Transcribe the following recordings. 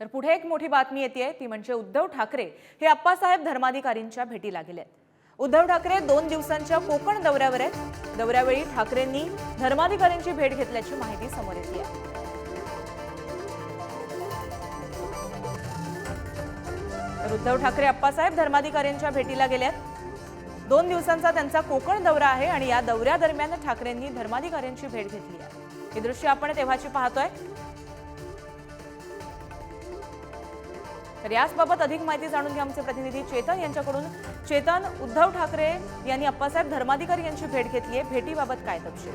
तर पुढे एक मोठी बातमी येते ती म्हणजे उद्धव ठाकरे हे अप्पासाहेब धर्माधिकारींच्या भेटीला गेले उद्धव ठाकरे दोन दिवसांच्या कोकण दौऱ्यावर आहेत. दौऱ्यावेळी ठाकरेंनी धर्माधिकाऱ्यांची भेट घेतल्याची माहिती समोर येते आहे. तर उद्धव ठाकरे अप्पासाहेब धर्माधिकाऱ्यांच्या भेटीला गेल्यात दोन दिवसांचा त्यांचा कोकण दौरा आहे आणि या दौऱ्यादरम्यान ठाकरेंनी धर्माधिकाऱ्यांची भेट घेतली आहे. ही दृश्य आपण तेव्हाची पाहतोय. तर याचबाबत अधिक माहिती जाणून घ्या आमचे प्रतिनिधी चेतन यांच्याकडून. चेतन उद्धव ठाकरे यांनी अप्पासाहेब धर्माधिकारी यांची भेट घेतली आहे. भेटीबाबत काय तपशील?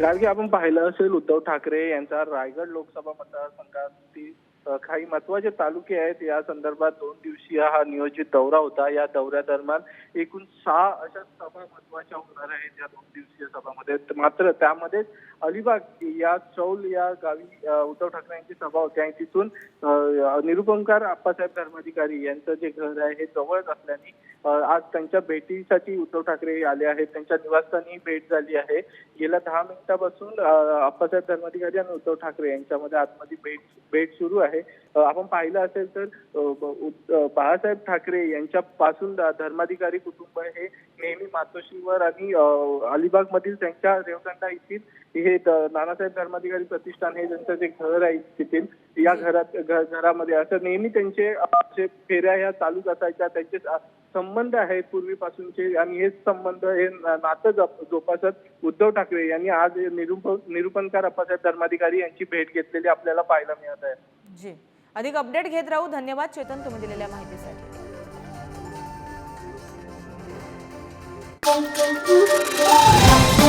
गाडगे आपण पाहिलं असेल उद्धव ठाकरे यांचा रायगड लोकसभा मतदारसंघातील काही महत्त्वाचे तालुके आहेत. या संदर्भात दोन दिवसीय हा नियोजित दौरा होता. या दौऱ्यादरम्यान एकूण सहा अशा सभा महत्त्वाच्या होणार आहेत या दोन दिवसीय सभामध्ये. मात्र त्यामध्ये अलिबाग या चौल या गावी उद्धव ठाकरे यांची सभा होती आणि तिथून निरुपंकार आप्पासाहेब धर्माधिकारी यांचं जे घर आहे हे जवळच असल्याने आज त्यांच्या भेटीसाठी उद्धव ठाकरे आले आहेत. त्यांच्या निवासस्थानी भेट झाली आहे. गेल्या दहा मिनिटापासून आप्पासाहेब धर्माधिकारी आणि उद्धव ठाकरे यांच्यामध्ये आतमध्ये भेट भेट सुरू आहे. अ, आपण पाहिलं असेल तर बाळासाहेब ठाकरे यांच्यापासून धर्माधिकारी कुटुंब हे नेहमी मातोश्रीवर आणि अलिबाग मधील त्यांच्या रेवदंडा येथील हे नानासाहेब धर्माधिकारी प्रतिष्ठान हे त्यांचं जे घर आहे तिथील या घरात घरामध्ये. असं नेहमी त्यांचे फेऱ्या ह्या चालूच असायच्या. त्यांचे संबंध आहेत पूर्वीपासूनचे आणि हेच संबंध हे नातं जप- जोपासत उद्धव ठाकरे यांनी आज निरूप निरूपणकार अप्पासाहेब धर्माधिकारी यांची भेट घेतलेली आपल्याला पाहायला मिळत आहे. जी अधिक अपडेट घेत राहू धन्यवाद चेतन तुम्ही दिलेल्या माहितीसाठी Thank you.